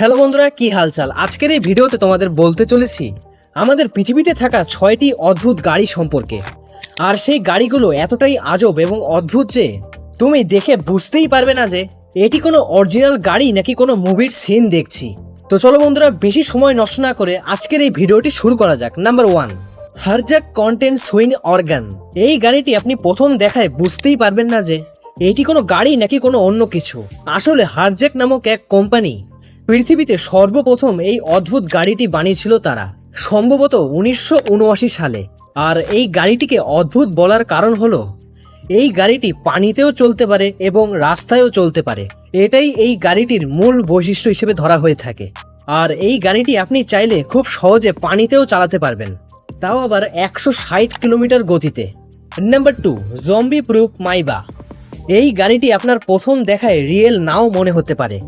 Hello বন্ধুরা, কি হালচাল? আজকের এই ভিডিওতে তোমাদের বলতে চলেছি, আমাদের পৃথিবীতে থাকা ছয়টি অদ্ভুত গাড়ি সম্পর্কে। আর সেই গাড়িগুলো এতটাই আজব এবং অদ্ভুত যে, তুমি দেখে বুঝতেই পারবে না যে, এটি কোনো অরিজিনাল গাড়ি নাকি কোনো মুভির সিন দেখছি। তো চলো বন্ধুরা, বেশি সময় নষ্ট না করে আজকের এই ভিডিওটি শুরু করা যাক। নাম্বার ওয়ান হারজাক কন্টেন্ট সুইং অর্গান। এই গাড়িটি আপনি প্রথম দেখায় বুঝতেই পারবেন না যে, এটি কোনো গাড়ি নাকি কোনো অন্য কিছু। আসলে হারজ্যাক নামক এক কোম্পানি পৃথিবীতে সর্বপ্রথম এই অদ্ভুত গাড়িটি বানিয়েছিল তারা। সম্ভবত উনিশশো উনআশি সালে। আর এই গাড়িটিকে অদ্ভুত বলার কারণ হলো, এই গাড়িটি পানিতেও চলতে পারে এবং রাস্তায়ও চলতে পারে। এটাই এই গাড়িটির মূল বৈশিষ্ট্য হিসেবে ধরা হয়ে থাকে। আর এই গাড়িটি আপনি চাইলে খুব সহজে পানিতেও চালাতে পারবেন। তাও আবার একশো ষাট কিলোমিটার গতিতে। Number two, zombie proof maiba. এই গাড়িটি আপনার প্রথম দেখায় রিয়েল নাও মনে হতে পারে।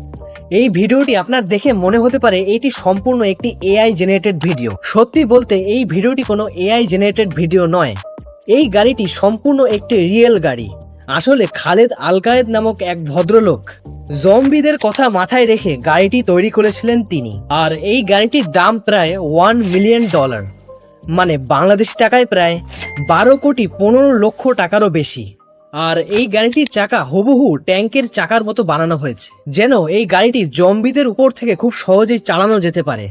এই ভিডিওটি আপনার দেখে মনে হতে পারে এটি সম্পূর্ণ একটি এআই জেনারেটেড ভিডিও সত্যি বলতে, এই ভিডিওটি কোনো এআই জেনারেটেড ভিডিও নয়। এই গাড়িটি সম্পূর্ণ একটি রিয়েল গাড়ি। আসলে খালেদ আলকায়েদ নামক এক ভদ্রলোক। জম্বিদের কথা মাথায় রেখে গাড়িটি তৈরি করেছিলেন তিনি। আর এই গাড়িটির দাম প্রায় ওয়ান মিলিয়ন ডলার মানে বাংলাদেশ টাকায় প্রায় বারো কোটি পনেরো লক্ষ টাকারও বেশি। আর এই গাড়িটির চাকা হুবহু ট্যাঙ্কের চাকার মতো বানানো হয়েছে, যেন এই গাড়িটি জম্বিদের উপর থেকে খুব সহজেই চালানো যেতে পারে।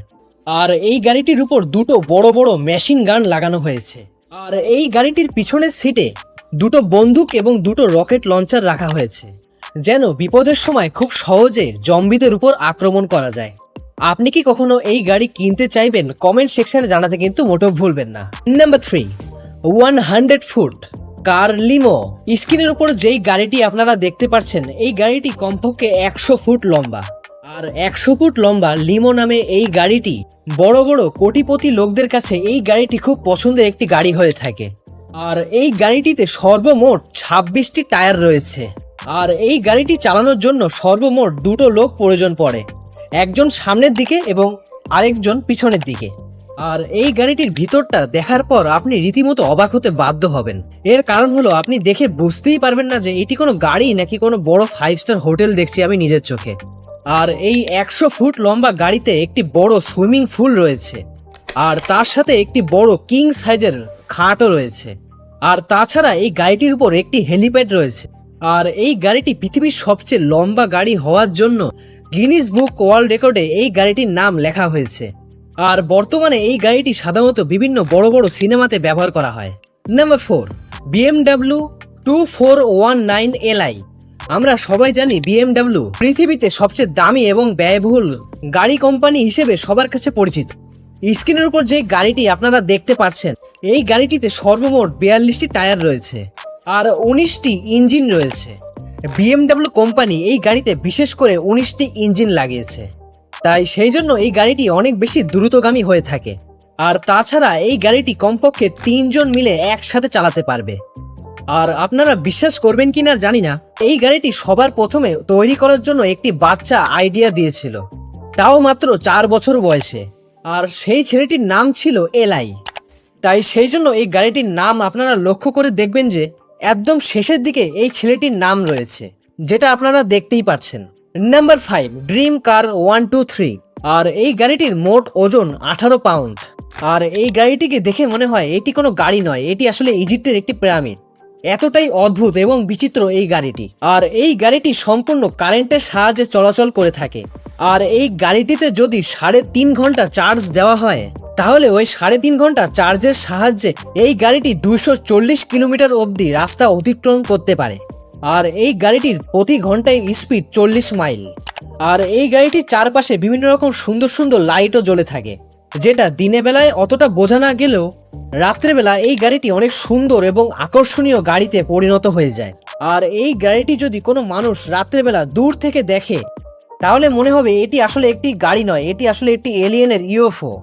আর এই গাড়িটির উপর দুটো বড় বড় মেশিন গান লাগানো হয়েছে। আর এই গাড়িটির পিছনের সিটে দুটো বন্দুক এবং দুটো রকেট লঞ্চার রাখা হয়েছে, যেন বিপদের সময় খুব সহজে জম্বিদের উপর আক্রমণ করা যায়। আপনি কি কখনো এই গাড়ি কিনতে চাইবেন? কমেন্ট সেকশনে জানাতে কিন্তু মোটেও ভুলবেন না। Number three one hundred foot car limo? স্ক্রিনের উপর যেই গাড়িটি আপনারা দেখতে পাচ্ছেন, এই গাড়িটি কমপক্ষে একশো ফুট লম্বা। আর একশো ফুট লম্বা লিমো নামে এই গাড়িটি, বড় বড় কোটিপতি লোকদের কাছে এই গাড়িটি খুব পছন্দের একটি গাড়ি হয়ে থাকে। আর এই গাড়িটিতে সর্বমোট ছাব্বিশটি টায়ার রয়েছে। আর এই গাড়িটি চালানোর জন্য সর্বমোট দুটো লোক প্রয়োজন পড়ে। একজন সামনের দিকে এবং আরেকজন পিছনের দিকে। আর এই গাড়িটির ভিতরটা দেখার পর আপনি রীতিমতো অবাক হতে বাধ্য হবেন। এর কারণ হলো, আপনি দেখে বুঝতেই পারবেন না যে এটি কোনো গাড়ি নাকি কোনো বড় ফাইভ স্টার হোটেল দেখছি আমি নিজের চোখে। আর এই একশো ফুট লম্বা গাড়িতে একটি বড় সুইমিং পুল রয়েছে। আর তার সাথে একটি বড় কিং সাইজের খাটও রয়েছে। আর তাছাড়া এই গাড়িটির উপর একটি হেলিপ্যাড রয়েছে। আর এই গাড়িটি পৃথিবীর সবচেয়ে লম্বা গাড়ি হওয়ার জন্য গিনিস বুক ওয়ার্ল্ড রেকর্ডে এই গাড়িটির নাম লেখা হয়েছে। আর বর্তমানে এই গাড়িটি সাধারণত বিভিন্ন বড় বড় সিনেমাতে ব্যবহার করা হয়। Number four BMW two four one nine LI আমরা সবাই জানি বিএমডাব্লিউ পৃথিবীতে সবচেয়ে দামি এবং ব্যয়বহুল গাড়ি কোম্পানি হিসেবে সবার কাছে পরিচিত। স্ক্রিনের উপর যে গাড়িটি আপনারা দেখতে পাচ্ছেন, এই গাড়িটিতে সর্বমোট বিয়াল্লিশটি টায়ার রয়েছে আর উনিশটি ইঞ্জিন রয়েছে। বিএমডাব্লিউ কোম্পানি এই গাড়িতে বিশেষ করে উনিশটি ইঞ্জিন লাগিয়েছে। তাই সেই জন্য এই গাড়িটি অনেক বেশি দ্রুতগামী হয়ে থাকে। আর তাছাড়া এই গাড়িটি কমপক্ষে তিনজন মিলে একসাথে চালাতে পারবে। আর আপনারা বিশ্বাস করবেন কি না জানি না, এই গাড়িটি সবার প্রথমে তৈরি করার জন্য একটি বাচ্চা আইডিয়া দিয়েছিল। তাও মাত্র চার বছর বয়সে। আর সেই ছেলেটির নাম ছিল এলাই। তাই সেই জন্য এই গাড়িটির নাম আপনারা লক্ষ্য করে দেখবেন যে, একদম শেষের দিকে এই ছেলেটির নাম রয়েছে, যেটা আপনারা দেখতেই পাচ্ছেন। Number five dream car one two three আর এই গাড়িটির মোট ওজন আঠারো পাউন্ড আর এই গাড়িটিকে দেখে মনে হয় এটি কোনো গাড়ি নয়, এটি আসলে ইজিপ্টের একটি পিরামিড এতটাই অদ্ভুত এবং বিচিত্র এই গাড়িটি। আর এই গাড়িটি সম্পূর্ণ কারেন্টের সাহায্যে চলাচল করে থাকে। আর এই গাড়িটিতে যদি সাড়ে তিন ঘণ্টা চার্জ দেওয়া হয়, তাহলে ওই সাড়ে তিন ঘণ্টা চার্জের সাহায্যে এই গাড়িটি চল্লিশ কিলোমিটার অবধি রাস্তা অতিক্রম করতে পারে। আর এই গাড়িটির প্রতি ঘন্টায় স্পিড চল্লিশ মাইল আর এই গাড়িটির চারপাশে বিভিন্ন রকম সুন্দর সুন্দর লাইটও জ্বলে থাকে, যেটা দিনে বেলায় অতটা বোঝা না গেলেও রাত্রেবেলা এই গাড়িটি অনেক সুন্দর এবং আকর্ষণীয় গাড়িতে পরিণত হয়ে যায়। আর এই গাড়িটি যদি কোনো মানুষ রাত্রেবেলা দূর থেকে দেখে, তাহলে মনে হবে এটি আসলে একটি গাড়ি নয়, এটি আসলে একটি এলিয়েনের UFO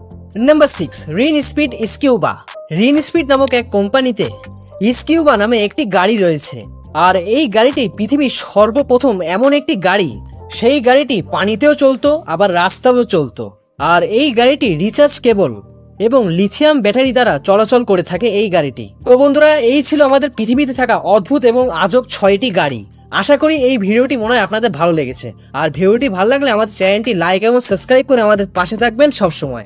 number six Rinspeed scuba Rinspeed নামক এক কোম্পানিতে স্কিউবা নামে একটি গাড়ি রয়েছে। আর এই গাড়িটি পৃথিবীর সর্বপ্রথম এমন একটি গাড়ি। সেই গাড়িটি পানিতেও চলতো, আবার রাস্তাতেও চলতো। আর এই গাড়িটি রিচার্জ কেবল এবং লিথিয়াম ব্যাটারি দ্বারা চলাচল করে থাকে এই গাড়িটি। তো বন্ধুরা, এই ছিল আমাদের পৃথিবীতে থাকা অদ্ভুত এবং আজব ছয়টি গাড়ি। আশা করি এই ভিডিওটি মনে হয় আপনাদের ভালো লেগেছে। আর ভিডিওটি ভালো লাগলে আমাদের চ্যানেলটি লাইক এবং সাবস্ক্রাইব করে আমাদের পাশে থাকবেন সবসময়।